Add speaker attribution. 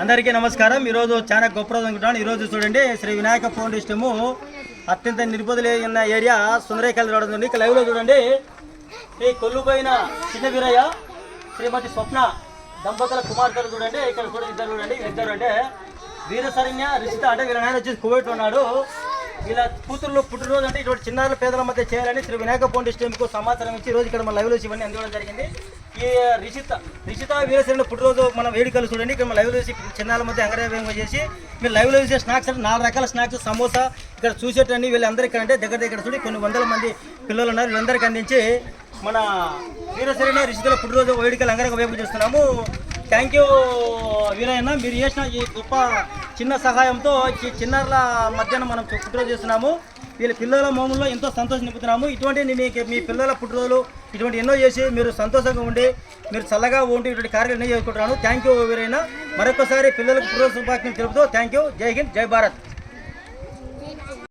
Speaker 1: అందరికీ నమస్కారం. ఈరోజు చాలా గొప్ప రోజు అనుకుంటున్నాను. ఈరోజు చూడండి శ్రీ వినాయక ఫౌండేషను అత్యంత నిరుపదిలో ఏరియా సుందరేకల్ రావడం ఉంది ఇక లైవ్లో చూడండి. ఈ కొల్లుపోయిన చిన్న వీరయ్య శ్రీమతి స్వప్న దంపతుల కుమార్తెలు చూడండి. ఇక్కడ కూడా ఇద్దరు చూడండి. ఇద్దరు అంటే వీరసరణ్య రిషిత అంటే వీళ్ళ నాయన వచ్చేసి కువైట్ ఉన్నాడు. ఇలా కూతుర్లు పుట్టినరోజు అంటే ఇటువంటి చిన్నారుల పేదల మధ్య చేయాలని శ్రీ వినాయక ఫౌండేషన్కు సమాచారం ఇచ్చి రోజు ఇక్కడ మన లైవ్లో ఇవన్నీ అందించడం జరిగింది. ఈ రిషిత రిషిత వీరసేన పుట్టినరోజు మన వేడుకలు చూడండి. ఇక్కడ మన లైవ్లో వేసి మధ్య అంగరవేగంగా చేసి మీరు లైవ్లో చేసే స్నాక్స్ అంటే నాలుగు రకాల స్నాక్స్ సమోసా ఇక్కడ చూసేటండి వీళ్ళందరూ ఇక్కడ అంటే దగ్గర దగ్గర చూడండి. కొన్ని వందల మంది పిల్లలు ఉన్నారు. వీళ్ళందరికీ అందించి మన వీరసేన రిషితల పుట్టినరోజు వేడుకలు అంగరంగ వేపు చేస్తున్నాము. Thank you Veerayyanna. మీరు చేసిన ఈ గొప్ప చిన్న సహాయంతో చిన్నారుల మధ్యాహ్నం మనం పుట్టినరోజు చేస్తున్నాము. వీళ్ళ పిల్లల మోముల్లో ఎంతో సంతోషం నింపుతున్నాము. ఇటువంటి మీకు మీ పిల్లల పుట్టినరోజులు ఇటువంటి ఎన్నో చేసి మీరు సంతోషంగా ఉండి మీరు చల్లగా ఉండి ఇటువంటి కార్యక్రమం చేసుకుంటున్నాను. Thank you Veeraina. మరొకసారి పిల్లలకు పుట్టినరోజు శుభాకాంక్షలు తెలుపుతూ థ్యాంక్ యూ జై హింద్ జై భారత్.